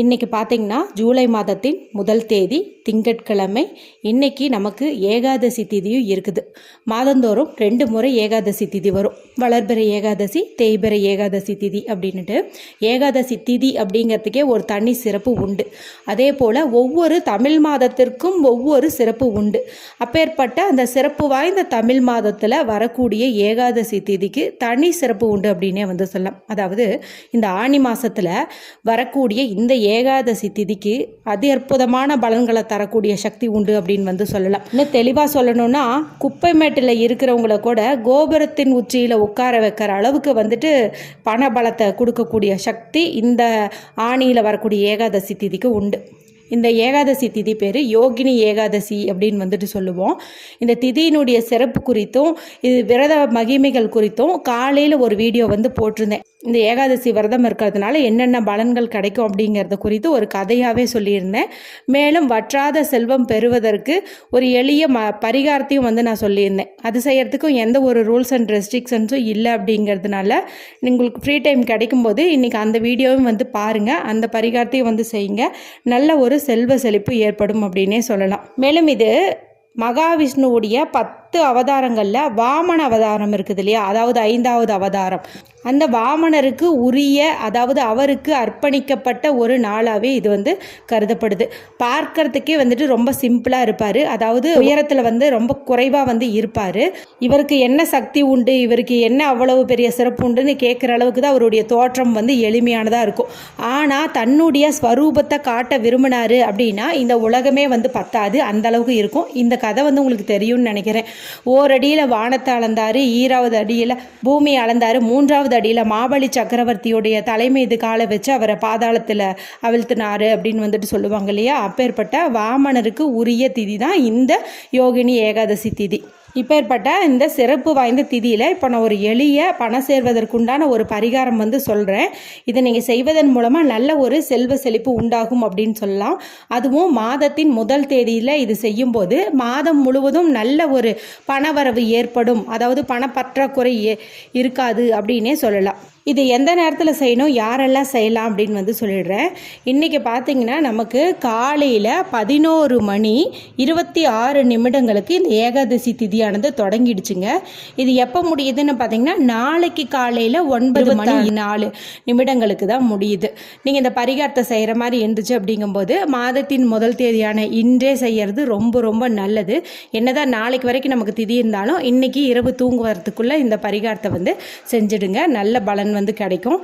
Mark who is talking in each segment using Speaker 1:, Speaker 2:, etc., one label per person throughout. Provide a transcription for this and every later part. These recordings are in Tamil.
Speaker 1: இன்றைக்கி பார்த்தீங்கன்னா ஜூலை மாதத்தின் முதல் தேதி திங்கட்கிழமை. இன்னைக்கு நமக்கு ஏகாதசி திதியும் இருக்குது. மாதந்தோறும் ரெண்டு முறை ஏகாதசி திதி வரும். வளர்பிறை ஏகாதசி தேய்பிறை ஏகாதசி திதி அப்படின்ட்டு ஏகாதசி திதி அப்படிங்கிறதுக்கே ஒரு தனி சிறப்பு உண்டு. அதே போல் ஒவ்வொரு தமிழ் மாதத்திற்கும் ஒவ்வொரு சிறப்பு உண்டு. அப்பேற்பட்ட அந்த சிறப்பு வாய்ந்த தமிழ் மாதத்தில் வரக்கூடிய ஏகாதசி திதிக்கு தனி சிறப்பு உண்டு அப்படின்னே வந்து சொல்லலாம். அதாவது இந்த ஆனி மாதத்தில் வரக்கூடிய இந்த ஏகாதசி திதிக்கு அதி அற்புதமான பலன்களை தரக்கூடிய சக்தி உண்டு அப்படின்னு வந்து சொல்லலாம். இன்னும் தெளிவாக சொல்லணும்னா குப்பை மேட்டில் இருக்கிறவங்கள கூட கோபுரத்தின் உச்சியில் உட்கார வைக்கிற அளவுக்கு வந்துட்டு பண பலத்தை கொடுக்கக்கூடிய சக்தி இந்த ஆணியில் வரக்கூடிய ஏகாதசி திதிக்கு உண்டு. இந்த ஏகாதசி திதி பேர் யோகினி ஏகாதசி அப்படின்னு வந்துட்டு சொல்லுவோம். இந்த திதியினுடைய சிறப்பு குறித்தும் இது விரத மகிமைகள் குறித்தும் காலையில் ஒரு வீடியோ வந்து போட்டிருந்தேன். இந்த ஏகாதசி விரதம் இருக்கிறதுனால என்னென்ன பலன்கள் கிடைக்கும் அப்படிங்கிறத குறித்து ஒரு கதையாகவே சொல்லியிருந்தேன். மேலும் வற்றாத செல்வம் பெறுவதற்கு ஒரு எளிய ம பரிகாரத்தையும் வந்து நான் சொல்லியிருந்தேன். அது செய்கிறதுக்கும் எந்த ஒரு ரூல்ஸ் அண்ட் ரெஸ்ட்ரிக்ஷன்ஸும் இல்லை அப்படிங்கிறதுனால உங்களுக்கு ஃப்ரீ டைம் கிடைக்கும்போது இன்றைக்கி அந்த வீடியோவும் வந்து பாருங்கள் அந்த பரிகாரத்தையும் வந்து செய்யுங்க. நல்ல ஒரு செல்வ செழிப்பு ஏற்படும் அப்படின்னே சொல்லலாம். மேலும் இது மகாவிஷ்ணுவுடைய பத்து அவதாரங்களில் வாமன அவதாரம் இருக்குது இல்லையா? அதாவது ஐந்தாவது அவதாரம். அந்த வாமனருக்கு உரிய அதாவது அவருக்கு அர்ப்பணிக்கப்பட்ட ஒரு நாளாகவே இது வந்து கருதப்படுது. பார்க்கறதுக்கே வந்துட்டு ரொம்ப சிம்பிளாக இருப்பார். அதாவது உயரத்தில் வந்து ரொம்ப குறைவாக வந்து இருப்பார். இவருக்கு என்ன சக்தி உண்டு? இவருக்கு என்ன அவ்வளவு பெரிய சிறப்பு உண்டுன்னு கேட்குற அளவுக்கு தான் அவருடைய தோற்றம் வந்து எளிமையானதாக இருக்கும். ஆனால் தன்னுடைய ஸ்வரூபத்தை காட்ட விரும்பினாரு அப்படின்னா இந்த உலகமே வந்து பத்தாது. அந்த அளவுக்கு இருக்கும். இந்த கதை வந்து உங்களுக்கு தெரியும்னு நினைக்கிறேன். ஓரடியில் வானத்தை அளந்தாரு ஈராவது அடியில் பூமி அளந்தாரு மூன்றாவது அடியில் மாபலி சக்கரவர்த்தியுடைய தலைமீது காலை வச்சு அவரை பாதாளத்தில் அவிழ்த்தினாரு அப்படின்னு வந்துட்டு சொல்லுவாங்க இல்லையா? அப்பேற்பட்ட வாமனருக்கு உரிய திதி தான் இந்த யோகினி ஏகாதசி திதி. இப்பேற்பட்ட இந்த சிறப்பு வாய்ந்த திதியில் இப்போ நான் ஒரு எளிய பணம் சேர்வதற்குண்டான ஒரு பரிகாரம் வந்து சொல்கிறேன் இதை நீங்கள் செய்வதன் மூலமாக நல்ல ஒரு செல்வ செழிப்பு உண்டாகும் அப்படின்னு சொல்லலாம். அதுவும் மாதத்தின் முதல் தேதியில் இது செய்யும்போது மாதம் முழுவதும் நல்ல ஒரு பணவரவு ஏற்படும். அதாவது பணப்பற்றாக்குறை இருக்காது அப்படின்னே சொல்லலாம். இது எந்த நேரத்தில் செய்யணும் யாரெல்லாம் செய்யலாம் அப்படின்னு வந்து சொல்லிடுறேன். இன்றைக்கி பார்த்தீங்கன்னா நமக்கு காலையில் பதினோரு மணி இருபத்தி ஆறு நிமிடங்களுக்கு இந்த ஏகாதசி திதியானது தொடங்கிடுச்சுங்க. இது எப்போ முடியுதுன்னு பார்த்தீங்கன்னா நாளைக்கு காலையில் ஒன்பது மணி நாலு நிமிடங்களுக்கு தான் முடியுது. நீங்கள் இந்த பரிகாரத்தை செய்கிற மாதிரி இருந்துச்சு அப்படிங்கும்போது மாதத்தின் முதல் தேதியான இன்றே செய்யறது ரொம்ப ரொம்ப நல்லது. என்னதான் நாளைக்கு வரைக்கும் நமக்கு திதி இருந்தாலும் இன்னைக்கு இரவு தூங்குவதுக்குள்ளே இந்த பரிகாரத்தை வந்து செஞ்சிடுங்க. நல்ல பலன் வந்து கிடைக்கும்.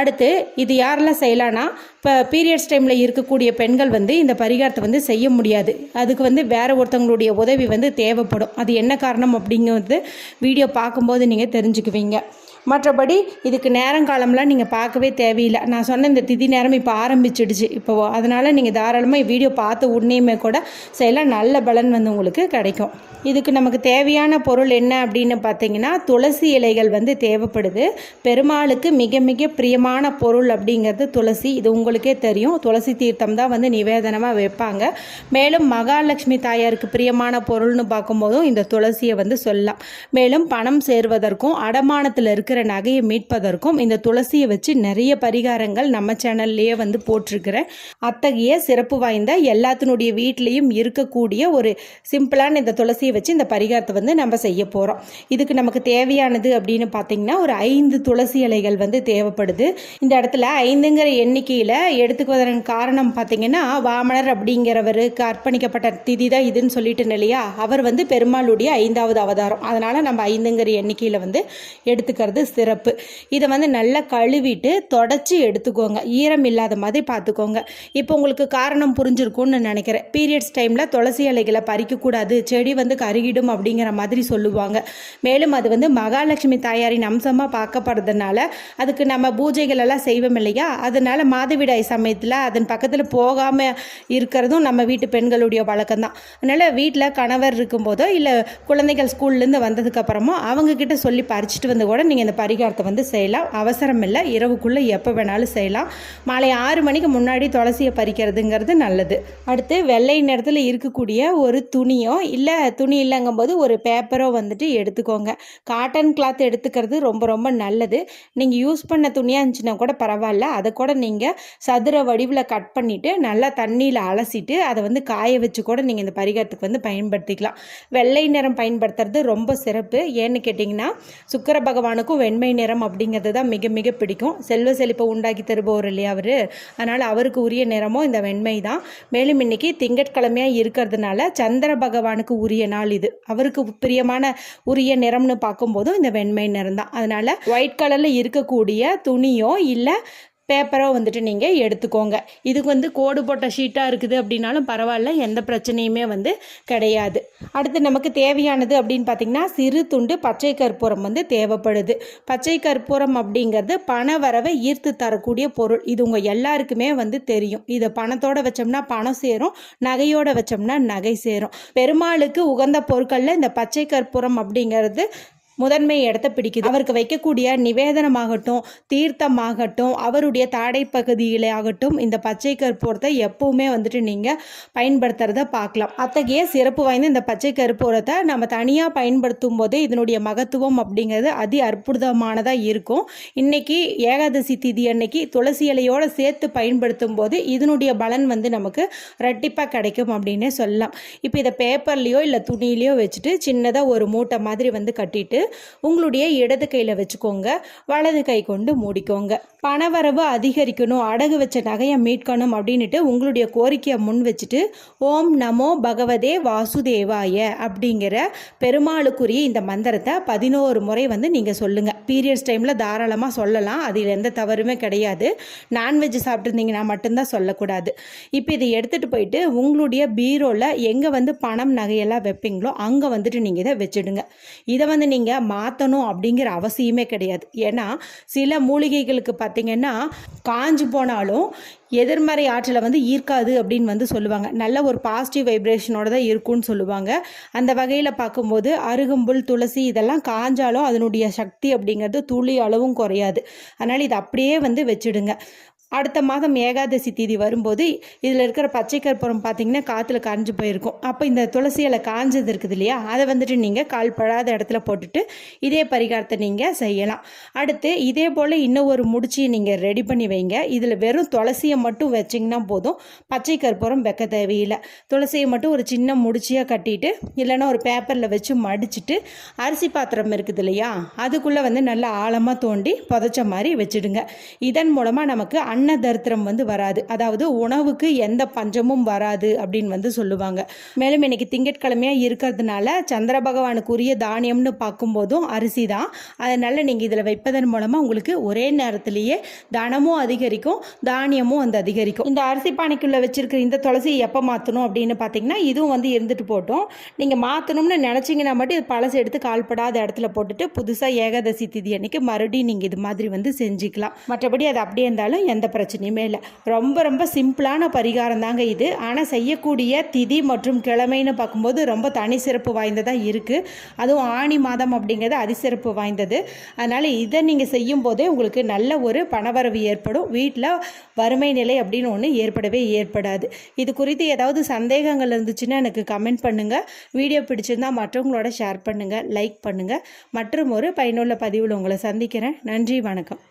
Speaker 1: அடுத்து இது யாரெல்லாம் செய்யலான்னா இப்போ பீரியட்ஸ் டைமில் இருக்கக்கூடிய பெண்கள் வந்து இந்த பரிகாரத்தை வந்து செய்ய முடியாது. அதுக்கு வந்து வேறு ஒருத்தவங்களுடைய உதவி வந்து தேவைப்படும். அது என்ன காரணம் அப்படிங்கிறது வீடியோ பார்க்கும்போது நீங்கள் தெரிஞ்சுக்குவீங்க. மற்றபடி இதுக்கு நேரங்காலம்லாம் நீங்கள் பார்க்கவே தேவையில்லை. நான் சொன்ன இந்த திதி நேரம் இப்போ ஆரம்பிச்சிடுச்சு. இப்போ அதனால் நீங்கள் தாராளமாக வீடியோ பார்த்த உடனேயுமே கூட செய்யலாம். நல்ல பலன் வந்து உங்களுக்கு கிடைக்கும். இதுக்கு நமக்கு தேவையான பொருள் என்ன அப்படின்னு பார்த்தீங்கன்னா துளசி இலைகள் வந்து தேவைப்படுது. பெருமாளுக்கு மிக மிக பிரியமான பொருள் அப்படிங்கிறது துளசி. இது உங்களுக்கே தெரியும். துளசி தீர்த்தம் தான் வந்து நிவேதனமாக வைப்பாங்க. மேலும் மகாலட்சுமி தாயாருக்கு பிரியமான பொருள்னு பார்க்கும்போதும் இந்த துளசியை வந்து சொல்லலாம். மேலும் பணம் சேர்வதற்கும் அடமானத்தில் இருக்க இருக்கிற நகையை மீட்பதற்கும் இந்த துளசியை வச்சு நிறைய பரிகாரங்கள் நம்ம சேனல்லையே வந்து போட்டிருக்கிறேன். அத்தகைய சிறப்பு வாய்ந்த எல்லாத்தினுடைய வீட்லேயும் இருக்கக்கூடிய ஒரு சிம்பிளான இந்த துளசியை வச்சு இந்த பரிகாரத்தை வந்து நம்ம செய்ய போகிறோம் இதுக்கு நமக்கு தேவையானது அப்படின்னு பார்த்தீங்கன்னா ஒரு ஐந்து துளசி இலைகள் வந்து தேவைப்படுது. இந்த இடத்துல ஐந்துங்கிற எண்ணிக்கையில் எடுத்துக்குவதன் காரணம் பார்த்தீங்கன்னா வாமனர் அப்படிங்கிறவருக்கு அர்ப்பணிக்கப்பட்ட திதி தான் இதுன்னு சொல்லிட்டு இல்லையா? அவர் வந்து பெருமாளுடைய ஐந்தாவது அவதாரம். அதனால் நம்ம ஐந்துங்கிற எண்ணிக்கையில் வந்து எடுத்துக்கிறது சிறப்பு. இதை வந்து நல்லா கழுவிட்டு தொடச்சி எடுத்துக்கோங்க. ஈரம் இல்லாத மாதிரி பார்த்துக்கோங்க. இப்போ உங்களுக்கு காரணம் புரிஞ்சிருக்கும்னு நினைக்கிறேன். பீரியட்ஸ் டைமில் துளசி இலைகளை பறிக்கக்கூடாது. செடி வந்து கருகிடும் அப்படிங்கிற மாதிரி சொல்லுவாங்க. மேலும் அது வந்து மகாலட்சுமி தாயாரின் அம்சமாக பார்க்கப்படுறதுனால அதுக்கு நம்ம பூஜைகள் எல்லாம் செய்வோம் இல்லையா? அதனால மாதவிடாய் சமயத்தில் அதன் பக்கத்தில் போகாமல் இருக்கிறதும் நம்ம வீட்டு பெண்களுடைய வழக்கம் தான். அதனால் வீட்டில் கணவர் இருக்கும்போதோ இல்லை குழந்தைகள் ஸ்கூல்லேருந்து வந்ததுக்கப்புறமோ அவங்கக்கிட்ட சொல்லி பறிச்சுட்டு வந்து கூட நீங்கள் இந்த பரிகாரத்தை வந்து செய்யலாம். அவசரம் இல்லை. இரவுக்குள்ளே எப்போ வேணாலும் செய்யலாம். மாலை ஆறு மணிக்கு முன்னாடி துளசியை பறிக்கிறதுங்கிறது நல்லது. அடுத்து வெள்ளை நிறத்தில் இருக்கக்கூடிய ஒரு துணியோ இல்லை துணி இல்லைங்கும்போது ஒரு பேப்பரோ வந்துட்டு எடுத்துக்கோங்க. காட்டன் கிளாத் எடுத்துக்கிறது ரொம்ப ரொம்ப நல்லது. நீங்கள் யூஸ் பண்ண துணியாக இருந்துச்சுன்னா கூட பரவாயில்ல. அதை கூட நீங்கள் சதுர வடிவில் கட் பண்ணிவிட்டு நல்லா தண்ணியில் அலசிட்டு அதை வந்து காய வச்சு கூட நீங்கள் இந்த பரிகாரத்துக்கு வந்து பயன்படுத்திக்கலாம். வெள்ளை நிறம் பயன்படுத்துறது ரொம்ப சிறப்பு. ஏன்னு கேட்டிங்கன்னா சுக்கர பகவானுக்கும் வெண்மை நிறம் அப்படிங்கிறது தான் மிக மிக பிடிக்கும். செல்வ செழிப்பை உண்டாக்கி தருபவர் இல்லையா அவர்? அதனால் அவருக்கு உரிய நிறமும் இந்த வெண்மை தான். மேலும் இன்னைக்கு திங்கட்கிழமையாக இருக்கிறதுனால சந்திர பகவானுக்கு உரிய நாள் இது. அவருக்கு பிரியமான உரிய நிறம்னு பார்க்கும்போதும் இந்த வெண்மை நிறம் தான். அதனால் ஒயிட் கலரில் இருக்கக்கூடிய துணியோ இல்லை பேப்பரோ வந்துட்டு நீங்கள் எடுத்துக்கோங்க. இதுக்கு வந்து கோடு போட்ட ஷீட்டாக இருக்குது அப்படின்னாலும் பரவாயில்ல எந்த பிரச்சனையுமே வந்து கிடையாது. அடுத்து நமக்கு தேவையானது அப்படின்னு பார்த்திங்கன்னா சிறு துண்டு பச்சை கற்பூரம் வந்து தேவைப்படுது. பச்சை கற்பூரம் அப்படிங்கிறது பண வரவை ஈர்த்து தரக்கூடிய பொருள். இது உங்கள் எல்லாருக்குமே வந்து தெரியும். இதை பணத்தோடு வச்சோம்னா பணம் சேரும் நகையோடு வச்சோம்னா நகை சேரும். பெருமாளுக்கு உகந்த பொருட்களில் இந்த பச்சை கற்பூரம் அப்படிங்கிறது முதன்மை இடத்த பிடிக்குது. அவருக்கு வைக்கக்கூடிய நிவேதனமாகட்டும் தீர்த்தமாகட்டும் அவருடைய தாடை பகுதியிலே ஆகட்டும் இந்த பச்சை கற்பூரத்தை எப்பவுமே வந்துட்டு நீங்கள் பயன்படுத்துறத பார்க்கலாம். அத்தகைய சிறப்பு வாய்ந்த இந்த பச்சை கற்பூரத்தை நம்ம தனியாக பயன்படுத்தும் போது இதனுடைய மகத்துவம் அப்படிங்கிறது அதி அற்புதமானதாக இருக்கும். இன்னைக்கு ஏகாதசி திதி அன்னைக்கு துளசி இலையோடு சேர்த்து பயன்படுத்தும் போது இதனுடைய பலன் வந்து நமக்கு ரெட்டிப்பாக கிடைக்கும் அப்படின்னே சொல்லலாம். இப்போ இதை பேப்பர்லேயோ இல்லை துணியிலையோ வச்சுட்டு சின்னதாக ஒரு மூட்டை மாதிரி வந்து கட்டிட்டு உங்களுடைய இடது கையில் வச்சுக்கோங்க. வலது கை கொண்டு மூடிக்கோங்க. பணவரவு அதிகரிக்கணும். அடகு வச்ச நகையை மீட்கணும் அப்படின்ட்டு உங்களுடைய கோரிக்கையை முன் வச்சுட்டு ஓம் நமோ பகவதே வாசுதேவாய அப்படிங்கிற பெருமாளுக்குரிய இந்த மந்திரத்தை பதினோரு முறை வந்து நீங்கள் சொல்லுங்கள் பீரியட்ஸ் டைமில் தாராளமாக சொல்லலாம். அதில் எந்த தவறுமே கிடையாது. நான்வெஜ் சாப்பிட்ருந்தீங்கன்னா மட்டும்தான் சொல்லக்கூடாது. இப்போ இதை எடுத்துகிட்டு போயிட்டு உங்களுடைய பீரோவில் எங்கே வந்து பணம் நகையெல்லாம் வைப்பீங்களோ அங்கே வந்துட்டு நீங்கள் இதை வச்சுடுங்க. இதை வந்து நீங்கள் மாற்றணும் அப்படிங்கிற அவசியமே கிடையாது. ஏன்னா சில மூலிகைகளுக்கு பார்த்தீங்கன்னா காஞ்சு போனாலும் எதிர்மறை ஆற்றலை வந்து ஈர்க்காது அப்படின்னு வந்து சொல்லுவாங்க. நல்ல ஒரு பாசிட்டிவ் வைப்ரேஷனோட தான் இருக்கும்னு சொல்லுவாங்க. அந்த வகையில் பார்க்கும்போது அருகம்புல் துளசி இதெல்லாம் காஞ்சாலும் அதனுடைய சக்தி அப்படிங்கிறது துளி அளவும் குறையாது. அதனால் இது அப்படியே வந்து வச்சுடுங்க. அடுத்த மாதம் ஏகாதசி தீதி வரும்போது இதில் இருக்கிற பச்சை கற்பூரம் பார்த்தீங்கன்னா காற்றுல காஞ்சு போயிருக்கும். அப்போ இந்த துளசி இலை காஞ்சது இருக்குது இல்லையா? அதை வந்துட்டு நீங்கள் கால் படாத இடத்துல போட்டுட்டு இதே பரிகாரத்தை நீங்கள் செய்யலாம். அடுத்து இதே போல் இன்னும் ஒரு முடிச்சியை நீங்கள் ரெடி பண்ணி வைங்க. இதில் வெறும் துளசியை மட்டும் வச்சிங்கன்னா போதும். பச்சை கற்பூரம் வைக்க தேவையில்லை. துளசியை மட்டும் ஒரு சின்ன முடிச்சியாக கட்டிட்டு இல்லைன்னா ஒரு பேப்பரில் வச்சு மடிச்சுட்டு அரிசி பாத்திரம் இருக்குது இல்லையா? அதுக்குள்ளே வந்து நல்லா ஆழமாக தோண்டி புதைச்ச மாதிரி வச்சுடுங்க. இதன் மூலமாக நமக்கு அன்ன தரித்திரம் வந்து வராது. அதாவது உணவுக்கு எந்த பஞ்சமும் வராது அப்படின்னு வந்து சொல்லுவாங்க. மேலும் இன்னைக்கு திங்கட்கிழமையாக இருக்கிறதுனால சந்திர பகவானுக்குரிய தானியம்னு பார்க்கும்போதும் அரிசி தான். அதனால் நீங்கள் இதில் வைப்பதன் மூலமாக உங்களுக்கு ஒரே நேரத்திலேயே தனமும் அதிகரிக்கும் தானியமும் வந்து அதிகரிக்கும். இந்த அரிசி பானைக்குள்ளே வச்சுருக்கிற இந்த துளசி எப்போ மாற்றணும் அப்படின்னு பார்த்தீங்கன்னா இதுவும் வந்து இருந்துட்டு போட்டோம். நீங்கள் மாற்றணும்னு நினச்சிங்கன்னா மட்டும் இது பழசு எடுத்து கால்படாத இடத்துல போட்டுட்டு புதுசாக ஏகாதசி திதி அன்னைக்கு மறுபடியும் நீங்கள் இது மாதிரி வந்து செஞ்சுக்கலாம். மற்றபடி அது அப்படியே இருந்தாலும் எந்த பிரச்சனையுமே இல்லை. ரொம்ப ரொம்ப சிம்பிளான பரிகாரம் தாங்க இது. ஆனால் செய்யக்கூடிய திதி மற்றும் கிழமைன்னு பார்க்கும்போது ரொம்ப தனி சிறப்பு வாய்ந்ததாக இருக்குது அதுவும் ஆணி மாதம் அப்படிங்கிறது அதிசிறப்பு வாய்ந்தது. அதனால் இதை நீங்கள் செய்யும் போதே உங்களுக்கு நல்ல ஒரு பணவரவு ஏற்படும். வீட்டில் வறுமை நிலை அப்படின்னு ஒன்று ஏற்படவே ஏற்படாது. இது குறித்து ஏதாவது சந்தேகங்கள் இருந்துச்சுன்னா எனக்கு கமெண்ட் பண்ணுங்கள் வீடியோ பிடிச்சிருந்தால் மற்றவங்களோட ஷேர் பண்ணுங்கள் லைக் பண்ணுங்கள் மற்றும் ஒரு பயனுள்ள பதிவில் உங்களை சந்திக்கிறேன். நன்றி வணக்கம்.